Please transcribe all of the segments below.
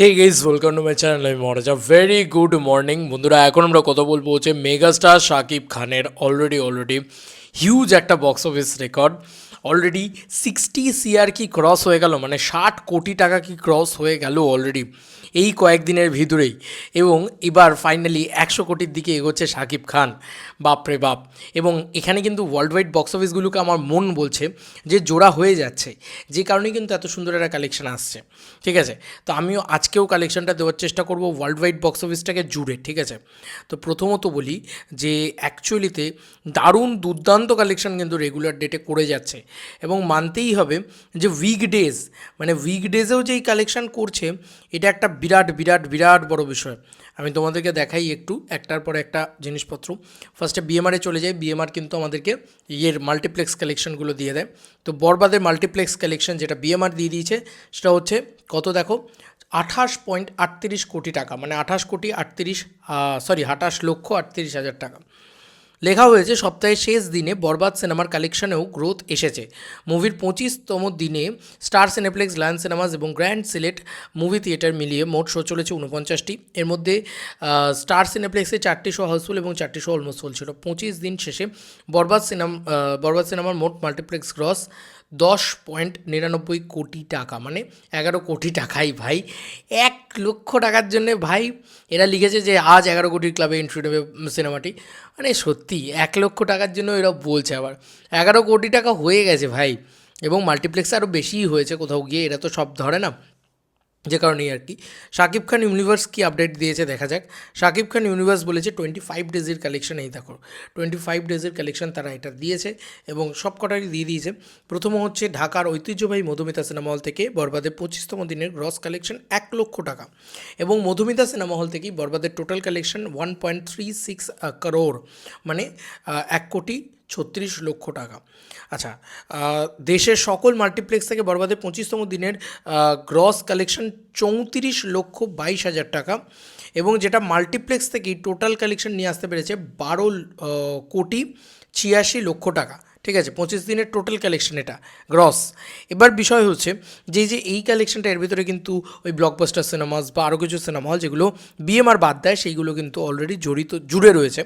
Hey guys welcome to my channel আমি Maharaja very good morning বন্ধুরা, এখন আমরা কথা বলব হচ্ছে মেগাস্টার শাকিব খানের অলরেডি অলরেডি হিউজ একটা box office record already sixty C R কি ক্রস হয়ে গেল মানে ষাট কোটি টাকা কি ক্রস হয়ে গেল অলরেডি এই কয়েকদিনের ভিতরেই। এবং এবার ফাইনালি একশো কোটির দিকে এগোচ্ছে শাকিব খান। বাপরে বাপ। এবং এখানে কিন্তু ওয়ার্ল্ড ওয়াইড বক্স অফিসগুলোকে আমার মন বলছে যে জোড়া হয়ে যাচ্ছে। যে কারণে কিন্তু এত সুন্দর একটা কালেকশন আসছে। ঠিক আছে? তো আমিও আজকেও কালেকশনটা দেওয়ার চেষ্টা করব ওয়ার্ল্ড ওয়াইড বক্স অফিসটাকে জুড়ে। ঠিক আছে? তো প্রথমত বলি যে অ্যাকচুয়ালিতে দারুণ দুর্দান্ত কালেকশন কিন্তু রেগুলার ডেটে করে যাচ্ছে। এবং মানতেই হবে যে উইকডেজ মানে উইকডেজেও যেই কালেকশন করছে, এটা একটা বিরাট বিরাট বিরাট বড় বিষয়। আমি তোমাদেরকে দেখাই একটু, একটার পর একটা জিনিসপত্র। ফার্স্টে বিএমআরে চলে যাই। বিএমআর কিন্তু আমাদেরকে ইয়ের মাল্টিপ্লেক্স কালেকশনগুলো দিয়ে দেয়। তো বরবাদের মাল্টিপ্লেক্স কালেকশন যেটা বিএমআর দিয়ে দিয়েছে, সেটা হচ্ছে কত দেখো? আঠাশ পয়েন্ট আটত্রিশ কোটি টাকা মানে আঠাশ কোটি আটত্রিশ সরি আঠাশ লক্ষ আটত্রিশ হাজার টাকা। লেখা হয়েছে, সপ্তাহের শেষ দিনে বরবাদ সিনেমার কালেকশনেও গ্রোথ এসেছে। মুভির পঁচিশতম দিনে স্টার সিনেপ্লেক্স লায়ন সিনেমাস এবং গ্র্যান্ড সিলেট মুভি থিয়েটার মিলিয়ে মোট শো চলেছে উনপঞ্চাশটি এর মধ্যে স্টার সিনেপ্লেক্সে চারটি শো হাউসফুল এবং চারটি শো অলমোস্ট চলছিল পঁচিশ দিন শেষে বরবাদ সিনেমা বরবাদ সিনেমার মোট মাল্টিপ্লেক্স গ্রস দশ পয়েন্ট নিরানব্বই কোটি টাকা মানে এগারো কোটি টাকাই ভাই। এক লক্ষ টাকার জন্যে ভাই, এরা লিখেছে যে আজ এগারো কোটির ক্লাবে এন্ট্রি নেবে সিনেমাটি। মানে সত্যি, এক লক্ষ টাকার জন্য এরা বলছে আবার। এগারো কোটি টাকা হয়ে গেছে ভাই, এবং মাল্টিপ্লেক্স আরও বেশিই হয়েছে কোথাও গিয়ে, এরা তো সব ধরে না। যে কারণেই আর কি। শাকিব খান ইউনিভার্স কি আপডেট দিয়েছে দেখা যাক। শাকিব খান ইউনিভার্স বলেছে টোয়েন্টি ফাইভ ডেজের কালেকশন এই দেখো টোয়েন্টি ফাইভ ডেজের কালেকশন তারা এটা দিয়েছে এবং সব কটারই দিয়ে দিয়েছে। প্রথম হচ্ছে ঢাকার ঐতিহ্যবাহী মধুমিতা সিনেমা হল থেকে বরবাদের পঁচিশতম দিনের গ্রস কালেকশন এক লক্ষ টাকা এবং মধুমিতা সিনেমা হল থেকেই বরবাদের total collection one point three six crore মানে এক কোটি ছত্রিশ লক্ষ টাকা। আচ্ছা দেশের সকল মাল্টিপ্লেক্স থেকে বরবাদের পঁচিশতম দিনের গ্রস কালেকশন চৌত্রিশ লক্ষ বাইশ হাজার টাকা এবং যেটা মাল্টিপ্লেক্স থেকেই টোটাল কালেকশন নিয়ে আসতে পেরেছে বারো কোটি ছিয়াশি লক্ষ টাকা। ঠিক আছে, পঁচিশ দিনের টোটাল কালেকশন এটা গ্রস এবার বিষয় হচ্ছে যে যে এই কালেকশনটা এর ভিতরে কিন্তু ওই ব্লকবাস্টার সিনেমাস বা আরও কিছু সিনেমা হল যেগুলো বিএমআর বাদ দেয়, সেইগুলো কিন্তু অলরেডি জড়িত, জুড়ে রয়েছে।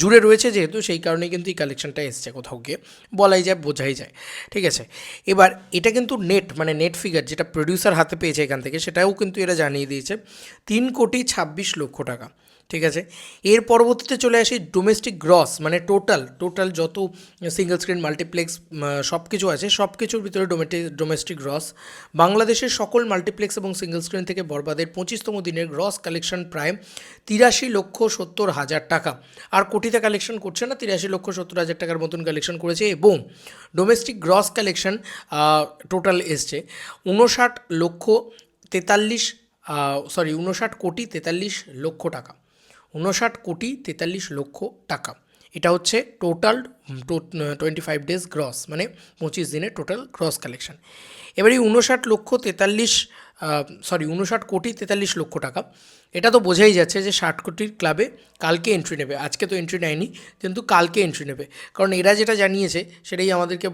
জুড়ে রয়েছে যেহেতু, সেই কারণেই কিন্তু এই কালেকশনটা এসছে কোথাও গিয়ে। বলাই যায়, বোঝাই যায়। ঠিক আছে, এবার এটা কিন্তু নেট মানে নেট ফিগার যেটা প্রডিউসার হাতে পেয়েছে এখান থেকে, সেটাও কিন্তু এরা জানিয়ে দিয়েছে, তিন কোটি ছাব্বিশ লক্ষ টাকা। ঠিক আছে? এর পরবর্তীতে চলে আসি ডোমেস্টিক গ্রস মানে টোটাল টোটাল যত সিঙ্গেল স্ক্রিন মাল্টিপ্লেক্স সব কিছু আছে সব কিছুর ভিতরে ডোমেটি ডোমেস্টিক গ্রস বাংলাদেশের সকল মাল্টিপ্লেক্স এবং সিঙ্গেল স্ক্রিন থেকে বরবাদের পঁচিশতম দিনের গ্রস কালেকশন প্রায় তিরাশি লক্ষ সত্তর হাজার টাকা। আর কোটিতে কালেকশন করছে না, তিরাশি লক্ষ সত্তর হাজার টাকার মতন কালেকশন করেছে এবং ডোমেস্টিক গ্রস কালেকশন টোটাল এসছে উনষাট লক্ষ তেতাল্লিশ সরি উনষাট কোটি তেতাল্লিশ লক্ষ টাকা। উনষাট কোটি তেতাল্লিশ লক্ষ টাকা। এটা হচ্ছে total twenty five days gross মানে পঁচিশ দিনের টোটাল গ্রস কালেকশন এবার এই উনষাট লক্ষ তেতাল্লিশ সরি উনষাট কোটি তেতাল্লিশ লক্ষ টাকা, এটা তো বোঝাই যাচ্ছে যে ষাট কোটির ক্লাবে কালকে এন্ট্রি নেবে। আজকে তো এন্ট্রি নেয়নি, কিন্তু কালকে এন্ট্রি নেবে। কারণ এরা যেটা জানিয়েছে, সেটাই আমাদেরকে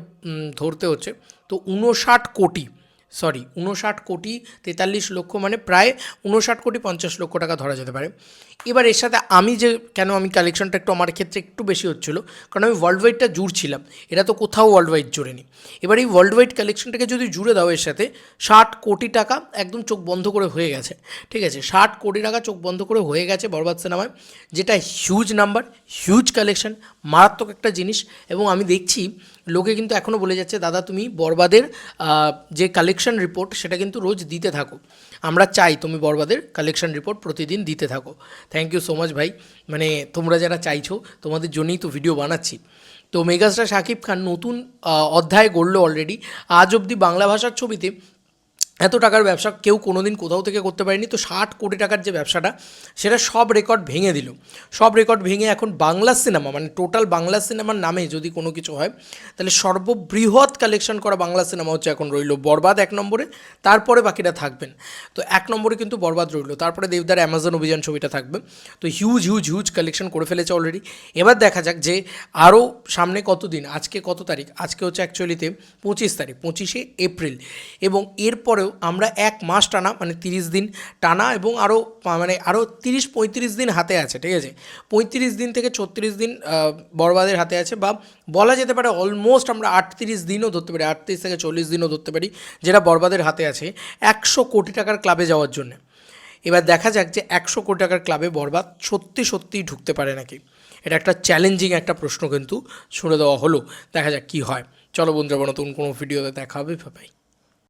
ধরতে হচ্ছে। তো উনষাট কোটি সরি উনষাট কোটি তেতাল্লিশ লক্ষ মানে প্রায় উনষাট কোটি পঞ্চাশ লক্ষ টাকা ধরা যেতে পারে। এবার এর সাথে আমি যে কেন আমি কালেকশনটা একটু আমার ক্ষেত্রে একটু বেশি হচ্ছিল, কারণ আমি ওয়ার্ল্ড ওয়াইডটা জুড়ছিলাম এটা তো কোথাও ওয়ার্ল্ড ওয়াইড জুড়েনি। এবার এই ওয়ার্ল্ড ওয়াইড কালেকশনটাকে যদি জুড়ে দাও এর সাথে, ষাট কোটি টাকা একদম চোখ বন্ধ করে হয়ে গেছে, ঠিক আছে? ষাট কোটি টাকা চোখ বন্ধ করে হয়ে গেছে বরবাদ সিনেমায়, যেটা হিউজ নাম্বার হিউজ কালেকশন মারাত্মক একটা জিনিস। এবং আমি দেখছি, লোকে কিন্তু এখনও বলে যাচ্ছে, দাদা, তুমি বরবাদের যে কালেকশন রিপোর্ট সেটা কিন্তু রোজ দিতে থাকো। আমরা চাই তুমি বরবাদের কালেকশন রিপোর্ট প্রতিদিন দিতে থাকো। থ্যাংক ইউ সো মাচ ভাই। মানে তোমরা যারা চাইছো, তোমাদের জন্যই তো ভিডিও বানাচ্ছি। তো মেগাস্টার শাকিব খান নতুন অধ্যায় গড়লো অলরেডি আজ অবধি বাংলা ভাষার ছবিতে এত টাকার ব্যবসা কেউ কোনোদিন কোথাও থেকে করতে পারেনি। তো ষাট কোটি টাকার যে ব্যবসাটা, সেটা সব রেকর্ড ভেঙে দিল। সব রেকর্ড ভেঙে এখন বাংলা সিনেমা মানে টোটাল বাংলা সিনেমার নামে যদি কোনো কিছু হয়, তাহলে সর্ববৃহৎ কালেকশন করা বাংলা সিনেমা হচ্ছে এখন রইল বরবাদ এক নম্বরে, তারপরে বাকিটা থাকবেন। তো এক নম্বরে কিন্তু বরবাদ রইল, তারপরে দেবদার অ্যামাজন অভিযান ছবিটা থাকবে। তো হিউজ হিউজ হিউজ কালেকশন করে ফেলেছে অলরেডি এবার দেখা যাক যে আরও সামনে কত দিন আজকে কত তারিখ? আজকে হচ্ছে অ্যাকচুয়ালিতে পঁচিশ তারিখ, পঁচিশে এপ্রিল। এবং এরপরেও আমরা এক মাস টানা মানে তিরিশ দিন টানা এবং আরও মানে আরও তিরিশ, পঁয়ত্রিশ দিন হাতে আছে, ঠিক আছে? পঁয়ত্রিশ দিন থেকে ছত্রিশ দিন বরবাদের হাতে আছে বা বলা যেতে পারে অলমোস্ট আমরা আটত্রিশ দিনও ধরতে পারি, আটত্রিশ থেকে চল্লিশ দিনও ধরতে পারি, যেটা বরবাদের হাতে আছে একশো কোটি টাকার ক্লাবে যাওয়ার জন্য। এবার দেখা যাক যে একশো কোটি টাকার ক্লাবে বরবাদ সত্যি সত্যিই ঢুকতে পারে নাকি? এটা একটা চ্যালেঞ্জিং একটা প্রশ্ন কিন্তু ছুড়ে দেওয়া হলো, দেখা যাক কী হয়। চলো বন্ধুরা, নতুন কোনো ভিডিওতে দেখা হবে ভাই